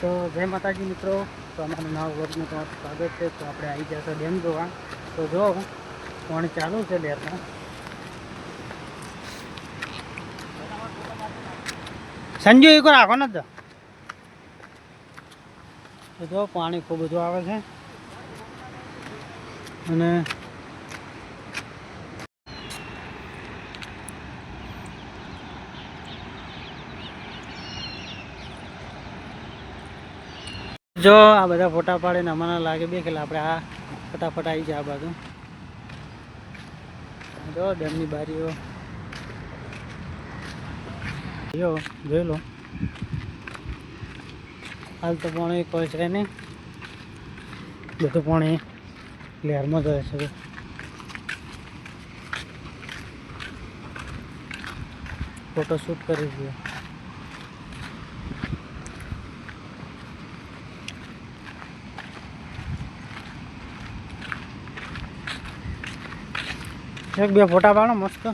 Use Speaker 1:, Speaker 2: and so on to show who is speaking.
Speaker 1: તો જય માતાજી મિત્રો, તો અમારું નવા વર્ગનું તમારું સ્વાગત છે. તો આપણે આવી છે ડેમ જોવા. તો જો, પાણી ચાલુ છે લેતા સંજુ, એક રાખો ને તો જો, પાણી ખૂબ બધું આવે છે. અને જો આ બધા ફોટા પાડે ને અમારા લાગે બે કે આપણે આ ફટાફટ આવી જાય આ બાજુ. જો ડેમની બારીઓ. જો, જોઈ લો. હાલ તો પાણી કોઈ છે નહીં. બધું પાણી લહેરમાં જાય છે ફોટોશૂટ કરી દઈએ એક બે ફોટા પાડો મસ્ત